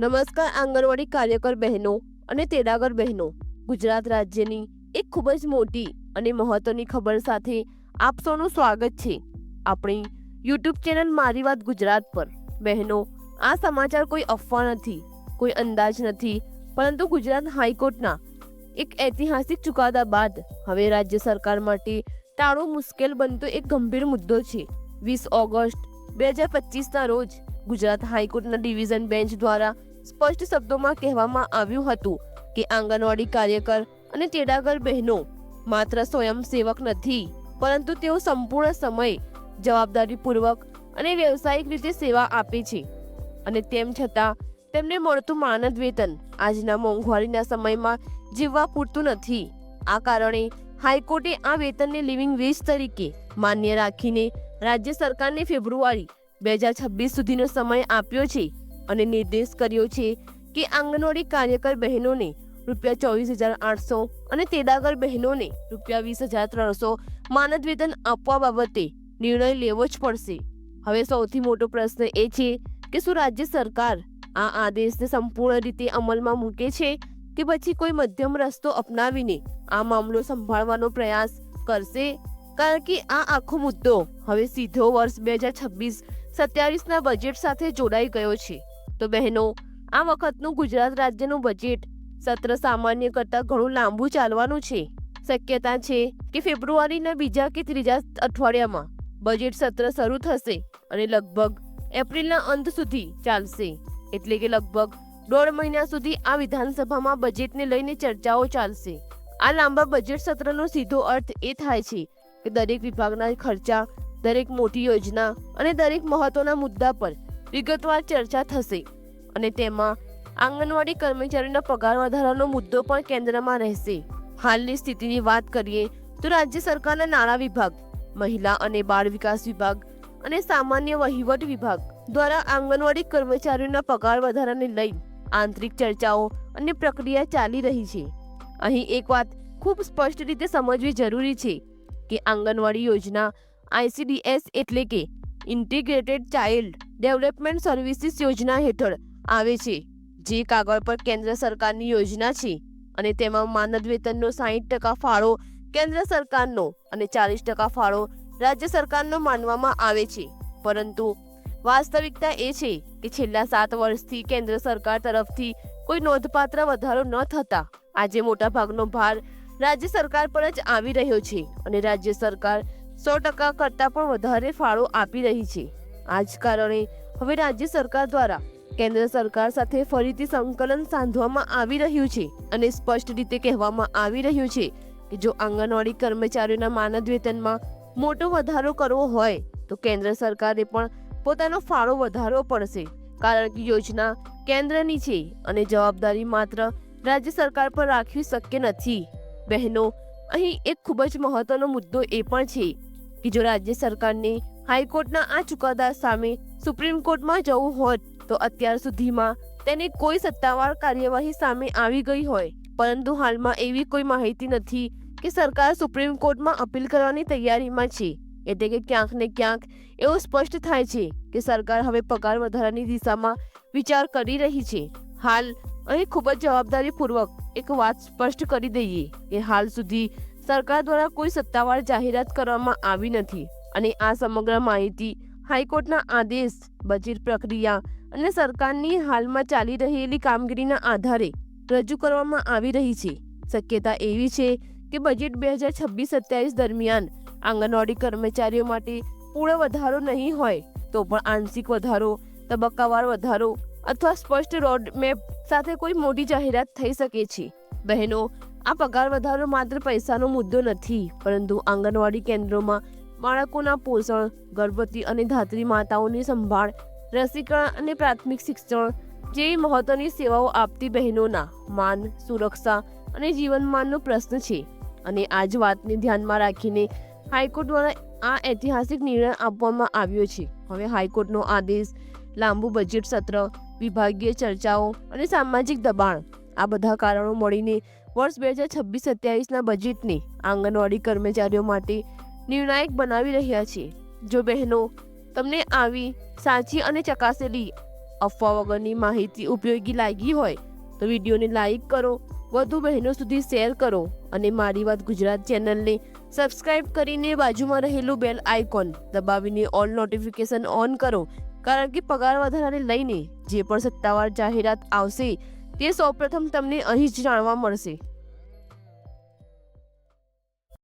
નમસ્કાર, આંગણવાડી કાર્યકર બહેનો અને તેડાગર બહેનો. ગુજરાત રાજ્યની એક ખૂબ જ મોટી અને મહત્વની ખબર સાથે આપ સૌનું સ્વાગત છે. આપણી યુટ્યુબ ચેનલ મારી વાત ગુજરાત પર. બહેનો, આ સમાચાર કોઈ અફવા નથી, કોઈ અંદાજ નથી, પરંતુ ગુજરાત હાઈકોર્ટના એક ઐતિહાસિક ચુકાદા બાદ હવે રાજ્ય સરકાર માટે ટાળો મુશ્કેલ બનતો એક ગંભીર મુદ્દો છે. વીસ ઓગસ્ટ, બે હજાર પચીસના રોજ ગુજરાત હાઈકોર્ટના ડિવિઝન બેન્ચ દ્વારા સ્પષ્ટ શબ્દોમાં કહેવામાં આવ્યું હતું કે આંગણવાડી કાર્યકર અને તેડાગર બહેનો માત્ર સ્વયંસેવક નથી, પરંતુ તેઓ સંપૂર્ણ સમય જવાબદારીપૂર્વક અને વ્યવસાયિક રીતે સેવા આપે છે. અને તેમ છતાં, તેમને મળતું માનદ વેતન આજના મોંઘવારીના સમયમાં જીવવા પૂરતું નથી. આ કારણે હાઈકોર્ટે આ વેતનને લિવિંગ વેજ તરીકે માન્ય રાખીને રાજ્ય સરકારને ફેબ્રુઆરી બે હજાર છવ્વીસ સુધીનો સમય આપ્યો છે અને નિર્દેશ કર્યો છે કે આંગણવાડી કાર્યકર બહેનોને રૂપિયા ચોવીસ હજાર આઠસો અને તેડાગર બહેનોને રૂપિયા વીસ હજાર ત્રણસો માનદ વેતન આપવા બાબતે નિર્ણય લેવો જ પડશે. હવે સૌથી મોટો પ્રશ્ન એ છે કે શું રાજ્ય સરકાર આ આદેશને સંપૂર્ણ રીતે અમલમાં મૂકે છે કે પછી કોઈ મધ્યમ રસ્તો અપનાવીને આ મામલો સંભાળવાનો પ્રયાસ કરશે? કારણ કે આ આખો મુદ્દો હવે સીધો વર્ષ બે હજાર છવ્વીસ સત્યાવીસના બજેટ સાથે જોડાઈ ગયો છે. તો બહેનો, આ વખતનું ગુજરાત રાજ્યનું બજેટ સત્ર સામાન્ય કરતાં ઘણું લાંબુ ચાલવાનું છે. શક્યતા છે કે ફેબ્રુઆરીના બીજા કે ત્રીજા અઠવાડિયામાં બજેટ સત્ર શરૂ થશે અને લગભગ એપ્રિલના અંત સુધી ચાલશે. એટલે કે લગભગ દોઢ મહિના સુધી આ વિધાનસભામાં બજેટને લઈને ચર્ચાઓ ચાલશે. આ લાંબા બજેટ સત્રનો સીધો અર્થ એ થાય છે કે દરેક વિભાગના ખર્ચા, દરેક મોટી યોજના અને દરેક મહત્વના મુદ્દા પર વિગતવાર ચર્ચા થશે. અને તેમાં આંગણવાડી કર્મચારીનો પગાર વધારાનો મુદ્દો પણ કેન્દ્રમાં રહેશે. હાલની સ્થિતિની વાત કરીએ તો રાજ્ય સરકારના નાણાં વિભાગ, મહિલા અને બાળ વિકાસ વિભાગ અને સામાન્ય વહીવટ વિભાગ દ્વારા આંગણવાડી કર્મચારીઓના પગાર વધારાને લઈ આંતરિક ચર્ચાઓ અને પ્રક્રિયા ચાલી રહી છે. અહીં એક વાત ખૂબ સ્પષ્ટ રીતે સમજવી જરૂરી છે કે આંગણવાડી યોજના આઈસીડીએસ એટલે કે ઇન્ટિગ્રેટેડ ચાઇલ્ડ ડેવલપમેન્ટ સર્વિસીસ યોજના હેઠળ આવે છે, જે કાગળ પર કેન્દ્ર સરકારની યોજના છે અને તેમાં માનદ વેતનનો સાહીઠ ટકા ફાળો કેન્દ્ર સરકારનો અને ચાલીસ ટકા ફાળો રાજ્ય સરકારનો માનવામાં આવે છે. પરંતુ વાસ્તવિકતા એ છે કે છેલ્લા સાત વર્ષથી કેન્દ્ર સરકાર તરફથી કોઈ નોંધપાત્ર વધારો ન થતા આજે મોટાભાગનો ભાર રાજ્ય સરકાર પર જ આવી રહ્યો છે અને રાજ્ય સરકાર સો ટકા કરતાં પણ વધારે ફાળો આપી રહી છે. આ જ કારણે હવે રાજ્ય સરકાર દ્વારા કેન્દ્ર સરકાર સાથે ફરીથી સંકલન સાંધવામાં આવી રહ્યું છે અને સ્પષ્ટ રીતે કહેવામાં આવી રહ્યું છે કે જો આંગણવાડી કર્મચારીઓના માનદ વેતનમાં મોટો વધારો કરવો હોય, તો કેન્દ્ર સરકારે પણ પોતાનો ફાળો વધારવો પડશે. કારણ કે યોજના કેન્દ્રની છે અને જવાબદારી માત્ર રાજ્ય સરકાર પર રાખવી શક્ય નથી. બહેનો, અહીં એક ખૂબ જ મહત્વનો મુદ્દો એ પણ છે કે જો રાજ્ય સરકારને હાઈકોર્ટના આ ચુકાદા સામે સુપ્રીમ કોર્ટમાં જવું હોત, તો અત્યાર સુધીમાં તેને કોઈ સત્તાવાર કાર્યવાહી સામે આવી ગઈ હોય. પરંતુ હાલમાં એવી કોઈ માહિતી નથી કે સરકાર સુપ્રીમ કોર્ટમાં અપીલ કરવાની તૈયારીમાં છે. એટલે કે ક્યાંક ને ક્યાંક એવું સ્પષ્ટ થાય છે કે સરકાર હવે પગાર વધારાની દિશામાં વિચાર કરી રહી છે. હાલ અહીં ખૂબ જ જવાબદારીપૂર્વક એક વાત સ્પષ્ટ કરી દઈએ કે હાલ સુધી સરકાર દ્વારા કોઈ સત્તાવાર જાહેરાત કરવામાં આવી નથી અને આ સમગ્ર માહિતી હાઈકોર્ટના આદેશ બજેટ પ્રક્રિયા અને સરકારની હાલમાં ચાલી રહેલી કામગીરીના આધારે રજૂ કરવામાં આવી રહી છે. શક્યતા એવી છે કે બજેટ બે હજાર છવ્વીસ સત્યાવીસ દરમિયાન આંગણવાડી કર્મચારીઓ માટે પૂર્ણ વધારો નહીં હોય તો પણ આંશિક વધારો, તબક્કાવાર વધારો અથવા સ્પષ્ટ રોડમેપ સાથે કોઈ મોટી જાહેરાત થઈ શકે છે. બહેનો, આ પગાર વધારો માત્ર પૈસાનો મુદ્દો નથી, પરંતુ આંગણવાડી કેન્દ્રોમાં બાળકોના પોષણ, ગર્ભવતી અને ધાત્રી માતાઓની સંભાળ, રસીકરણ અને પ્રાથમિક શિક્ષણ જેવી મહત્વની સેવાઓ આપતી બહેનોના માન, સુરક્ષા અને જીવનમાનનો પ્રશ્ન છે. અને આ જ વાતને ધ્યાનમાં રાખીને હાઈકોર્ટ દ્વારા આ ઐતિહાસિક નિર્ણય આપવામાં આવ્યો છે. હવે હાઈકોર્ટનો આદેશ લાંબુ બજેટ સત્ર વિભાગીય ચર્ચાઓ અને સામાજિક દબાણ. આ બધા કારણો મળીને વર્ષ બે હજાર છવ્વીસ સત્યાવીસના બજેટને આંગણવાડી કર્મચારીઓ માટે નિર્ણાયક બનાવી રહ્યા છે જો બહેનો તમને આવી સાચી અને ચકાસેલી અફવા વગરની માહિતી ઉપયોગી લાગી હોય, તો વિડીયોને લાઈક કરો, વધુ બહેનો સુધી શેર કરો અને મારી વાત ગુજરાત ચેનલને સબસ્ક્રાઇબ કરીને બાજુમાં રહેલું બેલ આઇકોન દબાવીને ઓલ નોટિફિકેશન ઓન કરો કારણ કે પગાર વધારાને લઈને જે પણ સત્તાવાર જાહેરાત આવશે તે સૌપ્રથમ તમને અહીં જ જાણવા મળશે.